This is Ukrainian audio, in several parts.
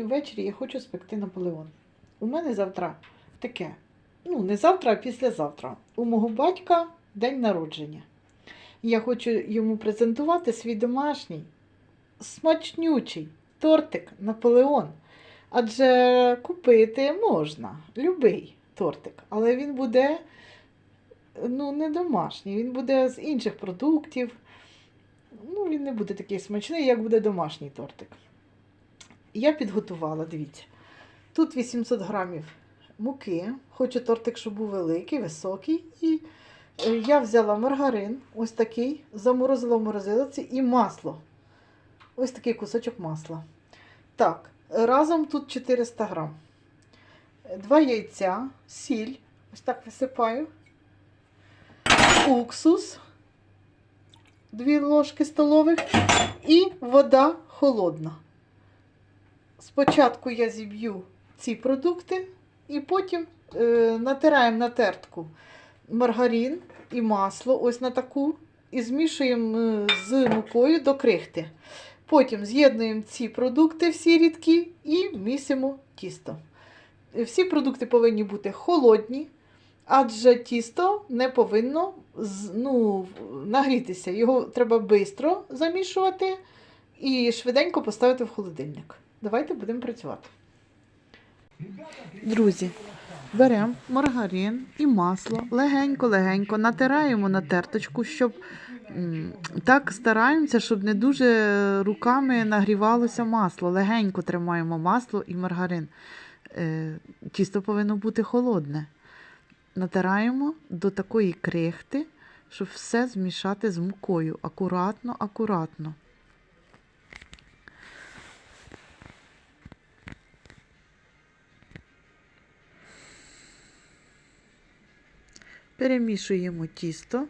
Сьогодні ввечері я хочу спекти Наполеон. У мене завтра таке, ну, не завтра, а післязавтра. У мого батька день народження. Я хочу йому презентувати свій домашній смачнючий тортик Наполеон. Адже купити можна любий тортик, але він буде ну, не домашній, він буде з інших продуктів. Ну, він не буде такий смачний, як буде домашній тортик. Я підготувала, дивіться. Тут 800 грамів муки. Хочу тортик, щоб був великий, високий. І е, я взяла маргарин, ось такий, заморозила в морозилиці, і масло. Ось такий кусочок масла. Так, разом тут 400 грам. Два яйця, сіль, ось так висипаю. Уксус. 2 ложки столових і вода холодна. Спочатку я зіб'ю ці продукти і потім е, натираємо на тертку маргарин і масло, ось на таку, і змішуємо е, з мукою до крихти. Потім з'єднуємо ці продукти, всі рідкі, і місимо тісто. Всі продукти повинні бути холодні, адже тісто не повинно ну, нагрітися. Його треба швидко замішувати і швиденько поставити в холодильник. Давайте будемо працювати. Друзі, беремо маргарин і масло, легенько-легенько натираємо на терточку, щоб так стараємося, щоб не дуже руками нагрівалося масло. Легенько тримаємо масло і маргарин. Е, Тісто повинно бути холодне. Натираємо до такої крихти, щоб все змішати з мукою. Акуратно, акуратно. Перемішуємо тісто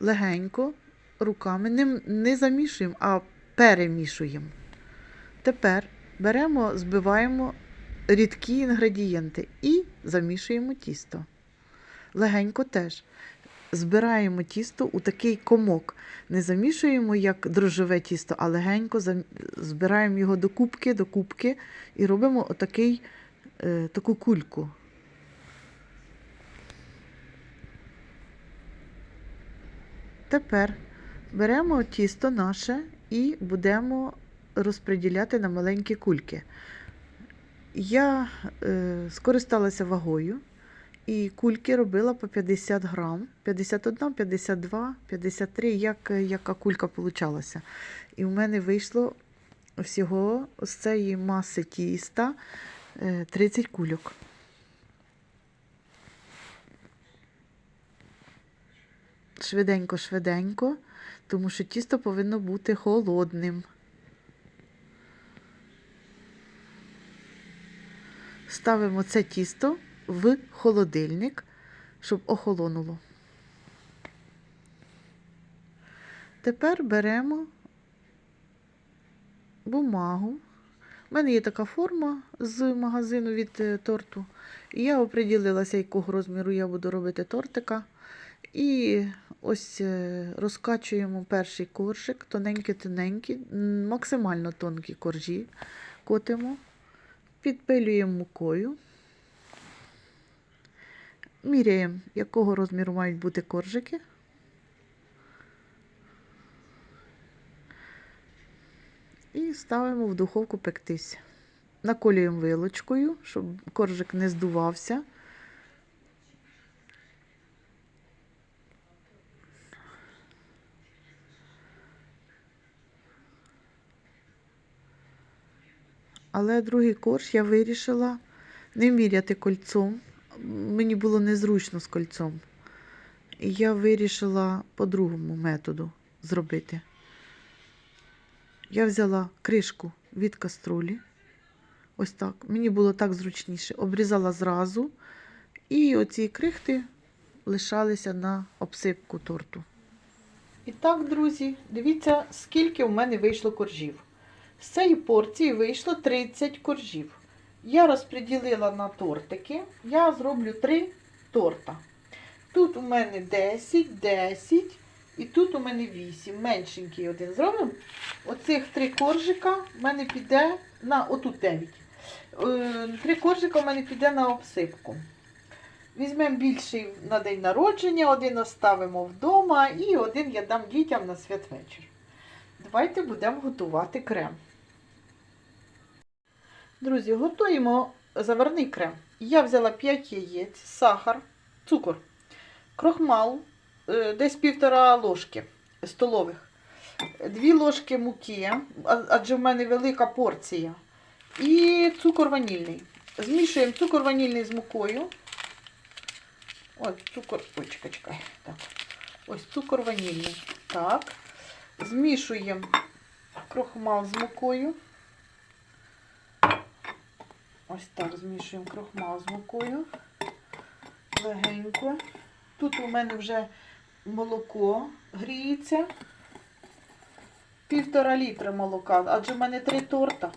легенько руками. Не, не замішуємо, а перемішуємо. Тепер беремо, збиваємо рідкі інгредієнти і замішуємо тісто. Легенько теж. Збираємо тісто у такий комок. Не замішуємо як дрожжеве тісто, а легенько збираємо його до кубки, до кубки і робимо отакий, е, таку кульку. Тепер беремо тісто наше і будемо розподіляти на маленькі кульки. Я е, скористалася вагою і кульки робила по 50 грам, 51, 52, 53, як, яка кулька получалася. І в мене вийшло всього з цієї маси тіста е, 30 кульок. Швиденько, швиденько, тому що тісто повинно бути холодним. Ставимо це тісто в холодильник, щоб охолонуло. Тепер беремо бумагу. У мене є така форма з магазину від е, торту. І я оприділилася, якого розміру я буду робити тортика. І ось е, розкачуємо перший коржик, тоненькі-тоненькі, максимально тонкі коржі котимо, підпилюємо мукою. Міряємо, якого розміру мають бути коржики. І ставимо в духовку пектись. Наколюємо вилочкою, щоб коржик не здувався. Але другий корж я вирішила не міряти кольцом. Мені було незручно з кольцом. І я вирішила по другому методу зробити. Я взяла кришку від каструлі. Ось так. Мені було так зручніше. Обрізала зразу. І оці крихти лишалися на обсипку торту. І так, друзі, дивіться, скільки в мене вийшло коржів. З цієї порції вийшло 30 коржів. Я розподілила на тортики. Я зроблю 3 торта. Тут у мене 10, 10 і тут у мене 8. Меншенький один зробимо. Оцих три коржика в мене піде на отут 9. Е, Три коржика в мене піде на обсипку. Візьмемо більший на день народження, один оставимо вдома і один я дам дітям на святвечір. Давайте будемо готувати крем. Друзі, готуємо заварний крем. Я взяла 5 яєць, сахар, цукор, крохмал, е, десь півтора ложки столових, дві ложки муки, адже в мене велика порція, і цукор ванільний. Змішуємо цукор ванільний з мукою. Ось цукор. Ой, чекай, чекай. Так. Ось цукор ванільний. Так. Змішуємо крохмал з мукою. Ось так змішуємо крохмал з мукою. Легенько. Тут у мене вже молоко гріється. Півтора літра молока, адже в мене три торта.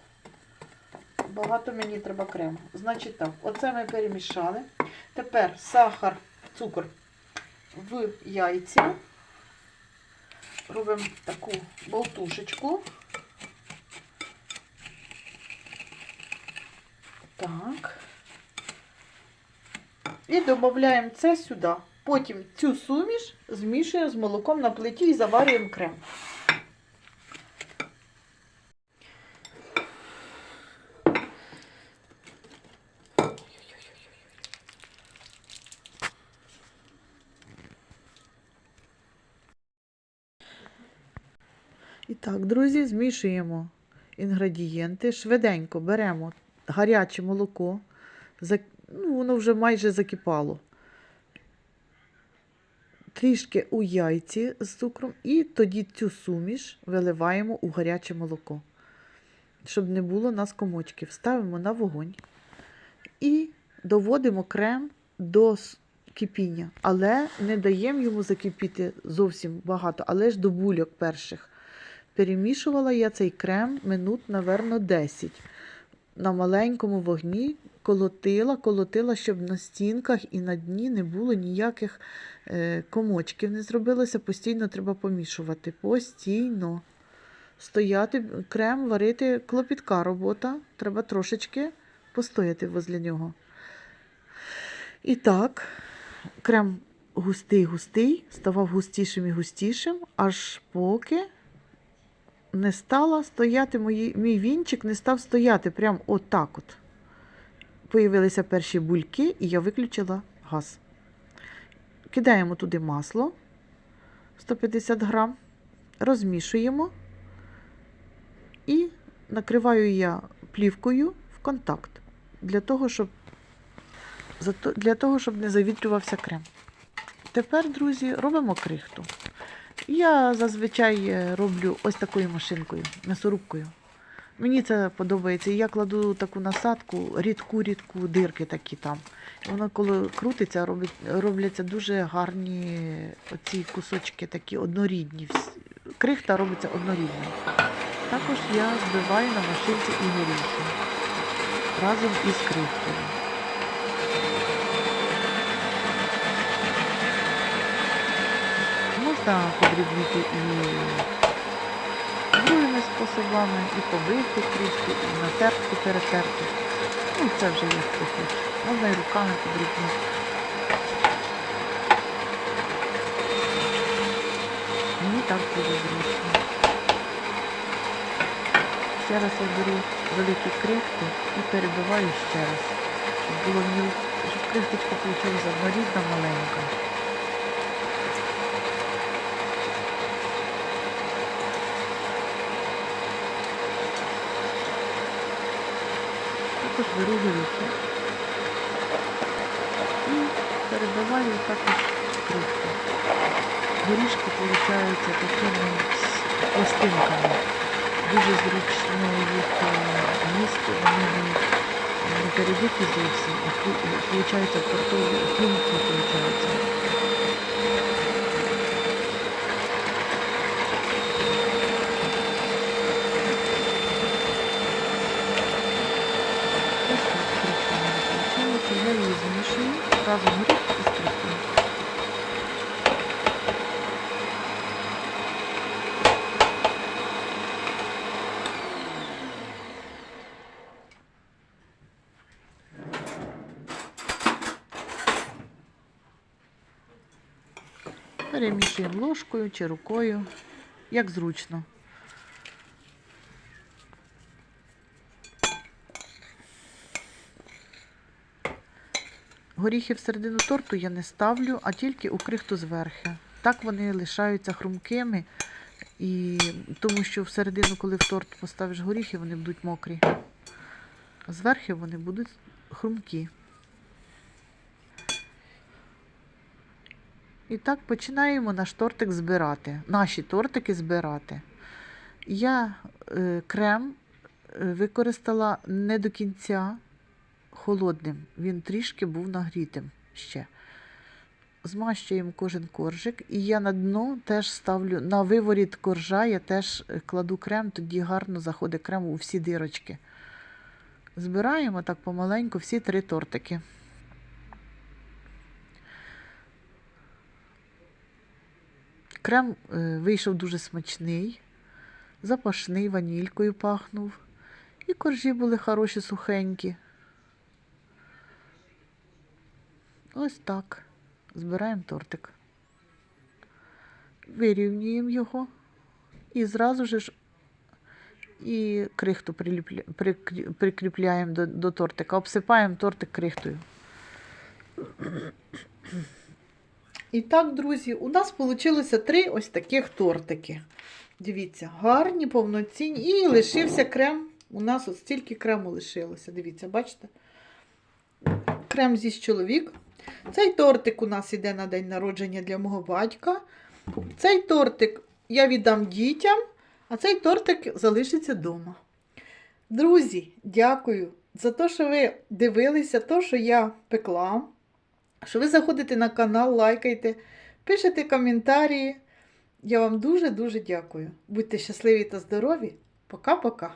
Багато мені треба крему. Значить так, оце ми перемішали. Тепер сахар, цукор в яйці. Робимо таку болтушечку. Так. І додаємо це сюди. Потім цю суміш змішуємо з молоком на плиті і заварюємо крем. І так, друзі, змішуємо інгредієнти. Швиденько беремо гаряче молоко. Ну, воно вже майже закипало. Трішки у яйці з цукром, і тоді цю суміш виливаємо у гаряче молоко, щоб не було нас комочків. Ставимо на вогонь і доводимо крем до кипіння, але не даємо йому закипіти зовсім багато, але ж до бульок перших. Перемішувала я цей крем минут, наверно, 10. На маленькому вогні колотила, колотила, щоб на стінках і на дні не було ніяких е, комочків. Не зробилося, постійно треба помішувати. Постійно. Стояти, крем варити клопітка робота. Треба трошечки постояти возле нього. І так, крем густий-густий, ставав густішим і густішим, аж поки не стала стояти, мої, мій вінчик не став стояти прям отак от. Появилися перші бульки, і я виключила газ. Кидаємо туди масло 150 грам, розмішуємо і накриваю я плівкою в контакт для того, щоб, для того, щоб не завітрювався крем. Тепер, друзі, робимо крихту. Я зазвичай е, роблю ось такою машинкою, м'ясорубкою. Мені це подобається. Я кладу таку насадку, рідку-рідку дирки такі там. Воно коли крутиться, робить, робляться дуже гарні оці кусочки такі однорідні. Крихта робиться однорідною. Також я збиваю на машинці і горіхи разом із крихтою. Можна подрібнити і другими способами, і побити трішки, і натерти, перетерти. Ну, це вже як хто хоче. Можна і руками подрібнити. Мені так буде зручно. Ще раз я беру великі крихти і перебиваю ще раз, щоб було міл, щоб крихточка вийшла однорідна маленька. Також беру і перебиваю також крихти. горішки получаються такими пластинками. Дуже зручно їх е, їсти, вони не, не перебиті зовсім, а виходить картоплі хрумкі получаються. Ось так крихта в мене получається. Я її змішую разом горіх і крихтою. Перемішуємо ложкою чи рукою, як зручно. Горіхи всередину торту я не ставлю, а тільки у крихту зверху. Так вони лишаються хрумкими, і... тому що всередину, коли в торт поставиш горіхи, вони будуть мокрі. А зверху вони будуть хрумкі. І так починаємо наш тортик збирати. Наші тортики збирати. Я е, крем е, використала не до кінця холодним. Він трішки був нагрітим ще. Змащуємо кожен коржик. І я на дно теж ставлю на виворіт коржа, я теж е, кладу крем, тоді гарно заходить крем у всі дирочки. Збираємо так помаленьку всі три тортики. Крем е, вийшов дуже смачний, запашний, ванількою пахнув. І коржі були хороші, сухенькі. Ось так. Збираємо тортик. Вирівнюємо його і зразу ж і крихту прикріпляємо до, до тортика, обсипаємо тортик крихтою. І так, друзі, у нас вийшло три ось таких тортики. Дивіться, гарні, повноцінні. І лишився крем. У нас ось стільки крему лишилося. Дивіться, бачите? Крем з'їсть чоловік. Цей тортик у нас іде на день народження для мого батька. Цей тортик я віддам дітям, а цей тортик залишиться вдома. Друзі, дякую за те, що ви дивилися, те, що я пекла. Що ви заходите на канал, лайкайте, пишете коментарі. Я вам дуже-дуже дякую. Будьте щасливі та здорові. Пока-пока.